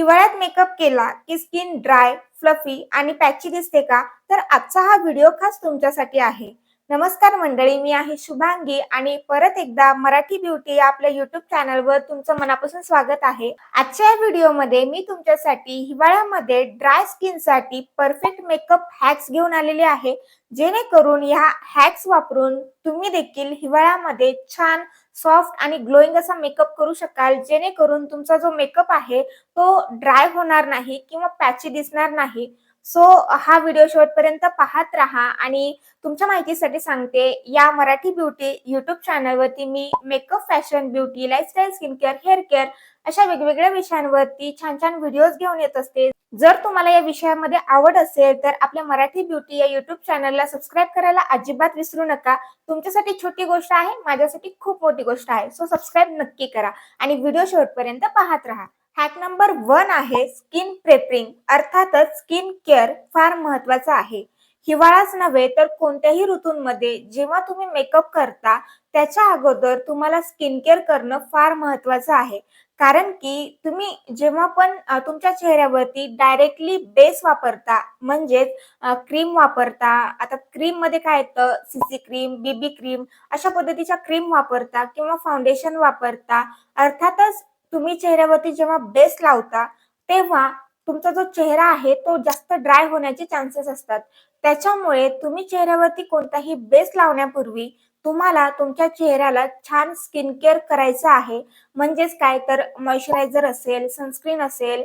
हिवाळ्यात मेकअप केला की स्किन ड्राय फ्लफी आणि पॅची दिसते का? तर आजचा हा व्हिडिओ खास तुमच्यासाठी आहे. नमस्कार मंडळी मी आहे शुभांगी आणि परत एकदा मराठी ब्युटी या आपल्या युट्यूब चॅनलवर तुमचं मनापासून स्वागत आहे. आजच्या या व्हिडिओमध्ये मी तुमच्यासाठी हिवाळ्यामध्ये ड्राय स्किनसाठी परफेक्ट मेकअप हॅक्स घेऊन आलेले आहे. जेणेकरून ह्या हॅक्स वापरून तुम्ही देखील हिवाळ्यामध्ये छान सॉफ्ट आणि ग्लोईंग असा मेकअप करू शकाल. जेणेकरून तुमचा जो मेकअप आहे तो ड्राय होणार नाही किंवा पॅची दिसणार नाही. सो हा व्हिडिओ शेवटपर्यंत पाहत राहा आणि तुमच्या माहितीसाठी सांगते या मराठी ब्युटी युट्यूब चॅनलवरती मी makeup fashion beauty lifestyle skin care hair care अशा वेगवेगळ्या विषयांवरती छान छान व्हिडिओज घेऊन येत असते. जर तुम्हाला या विषयामध्ये आवड असेल तर आपल्या मराठी ब्युटी या युट्यूब चॅनलला सबस्क्राईब करायला अजिबात विसरू नका. तुमच्यासाठी छोटी गोष्ट आहे माझ्यासाठी खूप मोठी गोष्ट आहे. सो सबस्क्राईब नक्की करा आणि व्हिडिओ शेवटपर्यंत पाहत राहा. हॅक नंबर वन आहे स्किन प्रेपरिंग अर्थातच स्किन केअर फार महत्त्वाचा आहे. हिवाळाच नव्हे तर कोणत्याही ऋतूंमध्ये जेव्हा तुम्ही मेकअप करता त्याच्या अगोदर तुम्हाला स्किन केअर करणं फार महत्वाचं आहे. कारण की तुम्ही जेव्हा पण तुमच्या चेहऱ्यावरती डायरेक्टली बेस वापरता म्हणजेच क्रीम वापरता आता क्रीममध्ये काय येतं? सीसी क्रीम बीबी क्रीम अशा पद्धतीच्या क्रीम वापरता किंवा फाउंडेशन वापरता. अर्थातच तुम्ही चेहऱ्यावरती जेव्हा बेस लावता तेव्हा तुमचा जो चेहरा आहे तो जास्त ड्राय होण्याचे चान्सेस असतात. त्याच्यामुळे तुम्ही चेहऱ्यावरती कोणताही बेस लावण्यापूर्वी तुम्हाला तुमच्या चेहऱ्याला छान स्किन केअर करायचं आहे. म्हणजेच काय? तर मॉइश्चरायझर असेल सनस्क्रीन असेल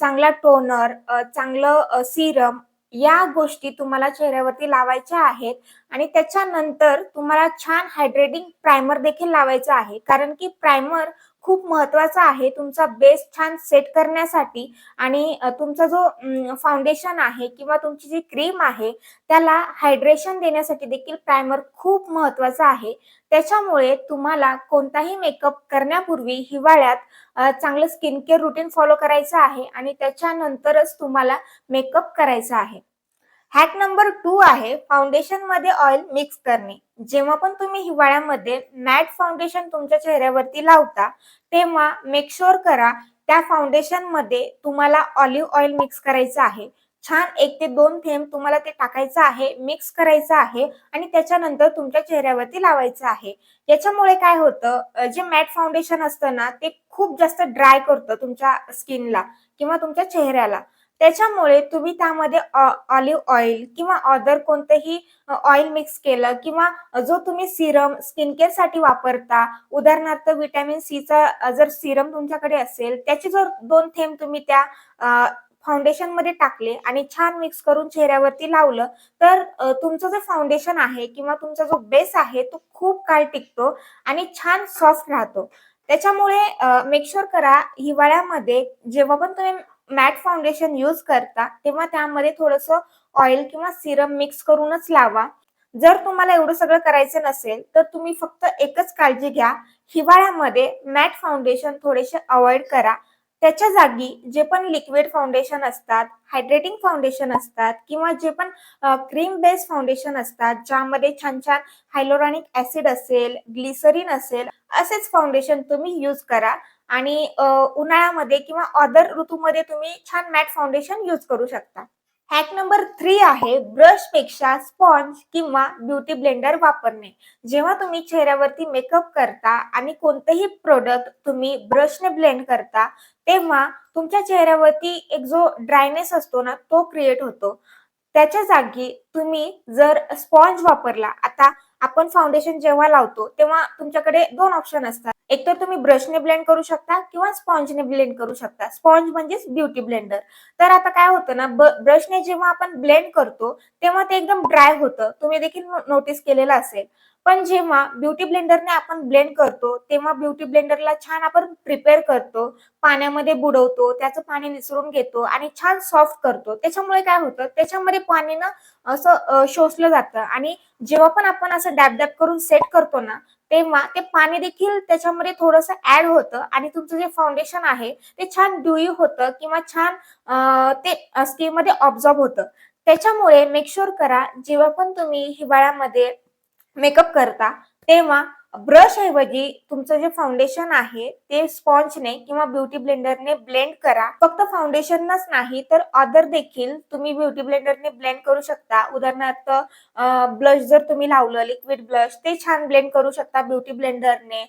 चांगला टोनर चांगलं सिरम या गोष्टी तुम्हाला चेहऱ्यावरती लावायच्या आहेत. आणि त्याच्यानंतर तुम्हाला छान हायड्रेटिंग प्रायमर देखील लावायचं आहे. कारण की प्रायमर खूप महत्त्वाचा आहे तुमचा बेस छान सेट करण्यासाठी आणि तुमचा जो फाउंडेशन आहे किंवा तुमची जी क्रीम आहे त्याला हायड्रेशन देण्यासाठी देखील प्रायमर खूप महत्त्वाचा आहे. त्याच्यामुळे तुम्हाला कोणताही मेकअप करण्यापूर्वी हिवाळ्यात चांगलं स्किन केअर रुटीन फॉलो करायचं आहे आणि त्याच्यानंतरच तुम्हाला मेकअप करायचा आहे. हॅक नंबर टू आहे फाउंडेशनमध्ये ऑइल मिक्स करणे. जेव्हा पण तुम्ही हिवाळ्यामध्ये मॅट फाउंडेशन तुमच्या चेहऱ्यावरती लावता तेव्हा मेक शुअर करा त्या फाउंडेशनमध्ये तुम्हाला ऑलिव्ह ऑइल मिक्स करायचं आहे. छान एक ते दोन थेंब तुम्हाला ते टाकायचं आहे मिक्स करायचं आहे आणि त्याच्यानंतर तुमच्या चेहऱ्यावरती लावायचं आहे. याच्यामुळे काय होतं जे मॅट फाउंडेशन असतं ना ते खूप जास्त ड्राय करतं तुमच्या स्किनला किंवा तुमच्या चेहऱ्याला. त्याच्यामुळे तुम्ही त्यामध्ये ऑलिव्ह ऑइल किंवा अदर कोणतंही ऑइल मिक्स केलं किंवा जो तुम्ही सिरम स्किन केअरसाठी वापरता उदाहरणार्थ विटॅमिन सीचा जर सिरम तुमच्याकडे असेल त्याचे जर दोन थेंब तुम्ही त्या फाउंडेशनमध्ये टाकले आणि छान मिक्स करून चेहऱ्यावरती लावलं तर तुमचं जे फाउंडेशन आहे किंवा तुमचा जो बेस आहे तो खूप काळ टिकतो आणि छान सॉफ्ट राहतो. त्याच्यामुळे मेकशुअर करा हिवाळ्यामध्ये जेव्हा पण तुम्ही मॅट फाउंडेशन यूज करता तेव्हा त्यामध्ये थोडंसं ऑइल किंवा सिरम मिक्स करूनच लावा. जर तुम्हाला एवढं सगळं करायचं नसेल तर तुम्ही फक्त एकच काळजी घ्या. हिवाळ्यामध्ये मॅट फाउंडेशन थोडेसे अवॉइड करा. त्याच्या जागी जे पण लिक्विड फाउंडेशन असतात हायड्रेटिंग फाउंडेशन असतात किंवा जे पण क्रीम बेस्ड फाउंडेशन असतात ज्यामध्ये छान छान हायलोरॉनिक ऍसिड असेल ग्लिसरीन असेल असेच फाउंडेशन तुम्ही यूज करा. आणि उन्हाळ्यामध्ये किंवा अदर ऋतूमध्ये तुम्ही छान मॅट फाउंडेशन यूज करू शकता. हॅक नंबर थ्री आहे ब्रशपेक्षा स्पॉन्ज किंवा ब्युटी ब्लेंडर वापरणे. जेव्हा तुम्ही चेहऱ्यावरती मेकअप करता आणि कोणतेही प्रोडक्ट तुम्ही ब्रशने ब्लेंड करता तेव्हा तुमच्या चेहऱ्यावरती एक जो ड्रायनेस असतो ना तो क्रिएट होतो. त्याच्या जागी तुम्ही जर स्पॉन्ज वापरला आता आपण फाउंडेशन जेव्हा लावतो तेव्हा तुमच्याकडे दोन ऑप्शन असतात. एक तर तुम्ही ब्रशने ब्लेंड करू शकता किंवा स्पॉन्जने ब्लेंड करू शकता. स्पॉन्ज म्हणजेच ब्युटी ब्लेंडर तर आता काय होतं ना ब्रशने जेव्हा आपण ब्लेंड करतो तेव्हा ते एकदम ड्राय होतं. तुम्ही देखील नोटीस केलेलं असेल. पण जेव्हा ब्युटी ब्लेंडरने आपण ब्लेंड करतो तेव्हा ब्युटी ब्लेंडरला छान आपण प्रिपेअर करतो पाण्यामध्ये बुडवतो त्याचं पाणी निसरून घेतो आणि छान सॉफ्ट करतो. त्याच्यामुळे काय होतं त्याच्यामध्ये पाणीनं असं शोषलं जातं. आणि जेव्हा पण आपण असं डॅब डॅब करून सेट करतो ना तेव्हा ते पाणी देखील त्याच्यामध्ये थोडंसं ऍड होतं. आणि तुमचं जे फाउंडेशन आहे ते छान ड्युई होतं किंवा छान ते स्किनमध्ये ऑब्झॉर्ब होतं. त्याच्यामुळे मेकशुअर करा जेव्हा पण तुम्ही हिवाळ्यामध्ये मेकअप करता तेव्हा ब्रश ऐवजी तुमचं जे फाउंडेशन आहे ते स्पॉन्जने किंवा ब्युटी ब्लेंडरने ब्लेंड करा. फक्त फाउंडेशनच नाही तर अदर देखील तुम्ही ब्युटी ब्लेंडरने ब्लेंड करू शकता. उदाहरणार्थ ब्लश जर तुम्ही लावलं लिक्विड ब्लश ते छान ब्लेंड करू शकता ब्युटी ब्लेंडरने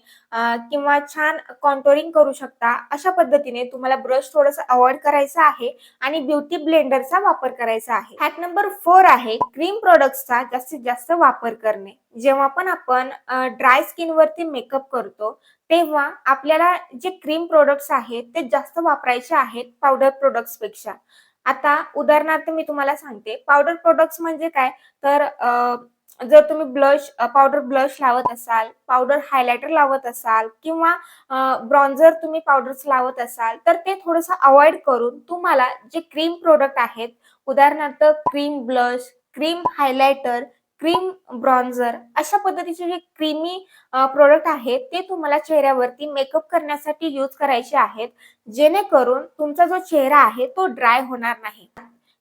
किंवा छान कॉन्टोरिंग करू शकता. अशा पद्धतीने तुम्हाला ब्रश थोडस अवॉइड करायचं आहे आणि ब्युटी ब्लेंडरचा वापर करायचा आहे. हॅक नंबर फोर आहे क्रीम प्रोडक्ट्सचा जास्तीत जास्त वापर करणे. जेव्हा पण आपण ड्राय स्किन वरती मेकअप करतो तेव्हा आपल्याला जे क्रीम प्रोडक्ट्स आहेत ते जास्त वापरायचे आहेत पावडर प्रोडक्ट्सपेक्षा आता उदाहरणार्थ मी तुम्हाला सांगते पावडर प्रोडक्ट्स म्हणजे काय? तर जर तुम्ही ब्लश पावडर ब्लश लावत असाल पावडर हायलायटर लावत असाल किंवा ब्रॉन्झर तुम्ही पावडर्स लावत असाल तर ते थोडंसं अवॉइड करून तुम्हाला जे क्रीम प्रोडक्ट आहेत उदाहरणार्थ cream blush cream highlighter cream bronzer अशा पद्धतीचे जे क्रीमी प्रोडक्ट आहेत ते तुम्हाला चेहऱ्यावरती मेकअप करण्यासाठी यूज करायचे आहेत. जेणेकरून तुमचा जो चेहरा आहे तो ड्राय होणार नाही.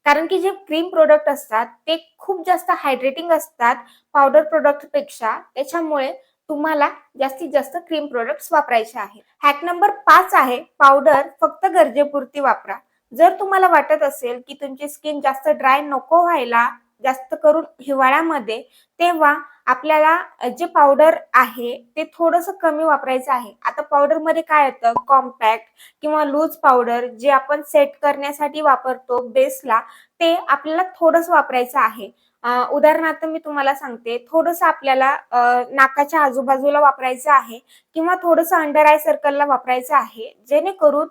कारण की जे क्रीम प्रोडक्ट असतात ते खूप जास्त हायड्रेटिंग असतात पावडर प्रोडक्टपेक्षा. त्याच्यामुळे तुम्हाला जास्तीत जास्त क्रीम प्रोडक्ट्स वापरायचे आहे हॅक नंबर पाच आहे पावडर फक्त गरजेपुरती वापरा. जर तुम्हाला वाटत असेल की तुमची स्किन जास्त ड्राय नको व्हायला जास्त करून हिवाळ्यामध्ये तेव्हा आपल्याला जे पावडर आहे ते थोडस कमी वापरायचं आहे. आता पावडरमध्ये काय येतं कॉम्पॅक्ट किंवा लूज पावडर जे आपण सेट करण्यासाठी वापरतो बेसला ते आपल्याला थोडस वापरायचं आहे. उदाहरणार्थ मी तुम्हाला सांगते थोडस आपल्याला नाकाच्या आजूबाजूला वापरायचं आहे किंवा थोडस अंडर आय सर्कलला वापरायचं आहे जेणेकरून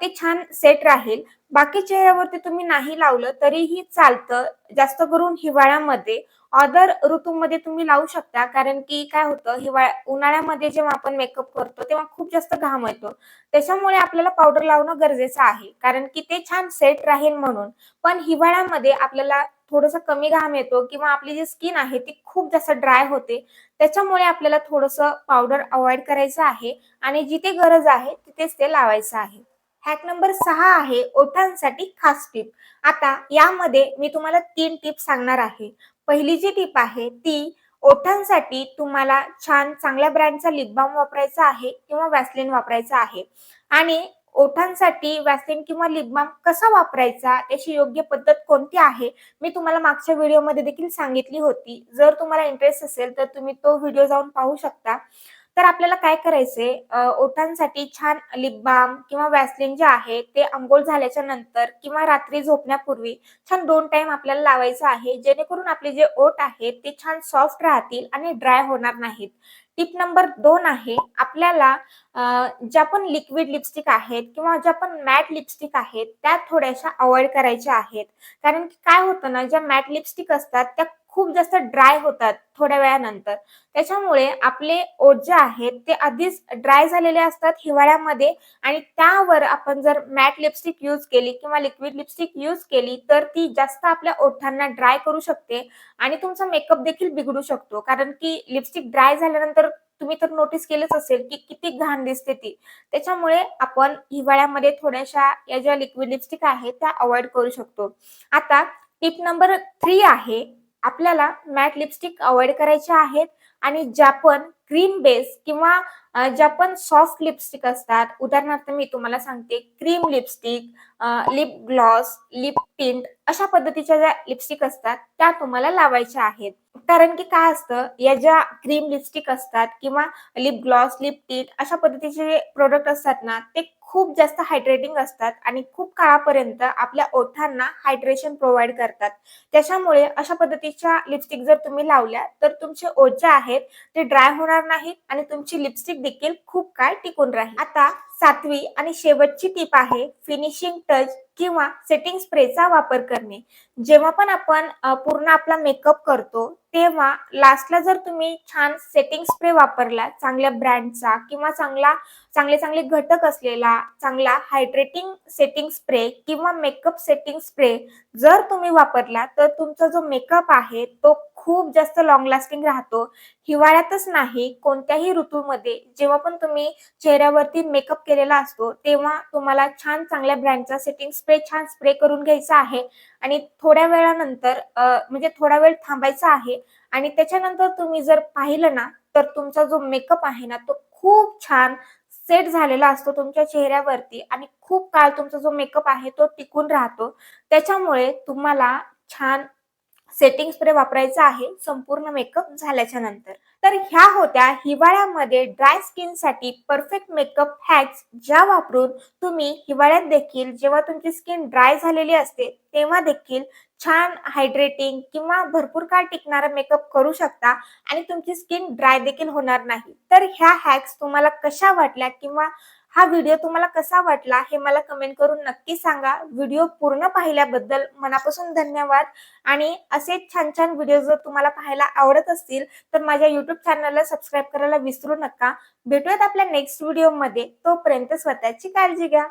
ते छान सेट राहील. बाकी चेहऱ्यावरती तुम्ही नाही लावलं तरीही चालतं. जास्त करून हिवाळ्यामध्ये अदर ऋतूमध्ये तुम्ही लावू शकता कारण की काय होतं हिवाळ्या उन्हाळ्यामध्ये जेव्हा आपण मेकअप करतो तेव्हा खूप जास्त घाम येतो. त्याच्यामुळे आपल्याला पावडर लावणं गरजेचं आहे कारण की ते छान सेट राहील म्हणून. पण हिवाळ्यामध्ये आपल्याला थोडस कमी घाम येतो किंवा आपली जी स्किन आहे ती खूप जास्त ड्राय होते. त्याच्यामुळे आपल्याला थोडस पावडर अवॉइड करायचं आहे आणि जिथे गरज आहे तिथेच ते लावायचं आहे. हॅक नंबर सहा आहे ओठांसाठी खास टीप आता यामध्ये मी तुम्हाला तीन टिप सांगणार आहे. पहिली जी टीप आहे ती ओठांसाठी तुम्हाला छान चांगल्या ब्रँडचा लिप बाम वापरायचा आहे किंवा वॅसलिन वापरायचा आहे. आणि ओठांसाठी वॅसलिन किंवा लिपबाम कसा वापरायचा? त्याची योग्य पद्धत कोणती आहे? मी तुम्हाला मागच्या व्हिडिओमध्ये देखील सांगितली होती. जर तुम्हाला इंटरेस्ट असेल तर तुम्ही तो व्हिडिओ जाऊन पाहू शकता. तर आपल्याला काय करायचंय? ओठांसाठी छान लिप बाम किंवा वॅसलिन जे आहे ते अंघोळ झाल्याच्यानंतर किंवा रात्री झोपण्यापूर्वी छान दोन टाइम आपल्याला लावायचं आहे. जेणेकरून आपले जे ओठ आहेत ते छान सॉफ्ट राहतील आणि ड्राय होणार नाहीत. टिप नंबर दोन आहे आपल्याला ज्या पण लिक्विड लिपस्टिक आहेत किंवा ज्या पण मॅट लिपस्टिक आहेत त्या थोड्याशा अवॉइड करायच्या आहेत. कारण की काय होतं ना ज्या मॅट लिपस्टिक असतात त्या खूप जास्त ड्राय होतात थोड्या वेळानंतर. त्याच्यामुळे आपले ओठ जे आहेत ते आधीच ड्राय झालेले असतात हिवाळ्यामध्ये आणि त्यावर आपण जर मॅट लिपस्टिक यूज केली किंवा लिक्विड लिपस्टिक यूज केली तर ती जास्त आपल्या ओठांना ड्राय करू शकते आणि तुमचा मेकअप देखील बिघडू शकतो. कारण की लिपस्टिक ड्राय झाल्यानंतर तुम्ही तर नोटीस केलंच असेल की किती घाण दिसते ती. त्याच्यामुळे आपण हिवाळ्यामध्ये थोड्याशा या ज्या लिक्विड लिपस्टिक आहेत त्या अवॉइड करू शकतो. आता टिप नंबर थ्री आहे आपल्याला मॅट लिपस्टिक अवॉइड करायच्या आहेत आणि ज्या पण क्रीम बेस किंवा ज्या पण सॉफ्ट लिपस्टिक असतात. उदाहरणार्थ मी तुम्हाला सांगते cream lipstick lip gloss lip tint अशा पद्धतीच्या ज्या लिपस्टिक असतात त्या तुम्हाला लावायच्या आहेत. कारण की काय असतं या ज्या क्रीम लिपस्टिक असतात किंवा लिप ग्लॉस लिप टिंट अशा पद्धतीचे जे प्रोडक्ट असतात ना ते खूप जास्त हायड्रेटिंग असतात आणि खूप काळापर्यंत आपल्या ओठांना हायड्रेशन प्रोव्हाइड करतात. त्याच्यामुळे अशा पद्धतीच्या लिपस्टिक जर तुम्ही लावल्या तर तुमचे ओठ जे आहेत ते ड्राय होणार नाहीत आणि तुमची लिपस्टिक देखील खूप काळ टिकून राहील. आता सातवी आणि शेवटची टीप आहे फिनिशिंग टच किंवा सेटिंग स्प्रेचा वापर करणे. जेव्हा पण आपण पूर्ण आपला मेकअप करतो तेव्हा लास्टला जर तुम्ही छान सेटिंग स्प्रे वापरला चांगल्या ब्रँडचा किंवा चांगला चांगले चांगले घटक असलेला चांगला हायड्रेटिंग सेटिंग स्प्रे किंवा मेकअप सेटिंग स्प्रे जर तुम्ही वापरला तर तुमचा जो मेकअप आहे तो खूप जास्त लॉंग लास्टिंग राहतो. हिवाळ्यातच नाही कोणत्याही ऋतूमध्ये जेव्हा पण तुम्ही चेहऱ्यावरती मेकअप केलेला असतो तेव्हा तुम्हाला छान चांगल्या ब्रँडचा सेटिंग स्प्रे छान स्प्रे करून घ्यायचा आहे. आणि थोड्या वेळानंतर म्हणजे थोडा वेळ थांबायचा आहे. आणि त्याच्यानंतर तुम्ही जर पाहिलं ना तर तुमचा जो मेकअप आहे ना तो खूप छान सेट झालेला असतो तुमच्या चेहऱ्यावरती. आणि खूप काळ तुमचा जो मेकअप आहे तो टिकून राहतो. त्याच्यामुळे तुम्हाला छान सेटिंग स्प्रे वापरायचा आहे संपूर्ण मेकअप झाल्याच्यानंतर. तर ह्या होत्या हिवाळ्यामध्ये ड्राय स्किनसाठी परफेक्ट मेकअप हॅक्स ज्या वापरून तुम्ही हिवाळ्यात देखील जेव्हा तुमची स्किन ड्राय झालेली असते तेव्हा देखील छान हायड्रेटिंग किंवा भरपूर काळ टिकणारा मेकअप करू शकता आणि तुमची स्किन ड्राय देखील होणार नाही. तर ह्या हॅक्स तुम्हाला कशा वाटल्या किंवा हा व्हिडिओ तुम्हाला कसा वाटला हे मला कमेंट करून नक्की सांगा. व्हिडिओ पूर्ण पाहिल्याबद्दल मनापासून धन्यवाद. आणि असे छान छान व्हिडिओ जर तुम्हाला पाहायला आवडत असतील तर माझ्या युट्यूब चॅनलला सबस्क्राईब करायला विसरू नका. भेटूयात आपल्या नेक्स्ट व्हिडिओमध्ये तोपर्यंत स्वतःची काळजी घ्या.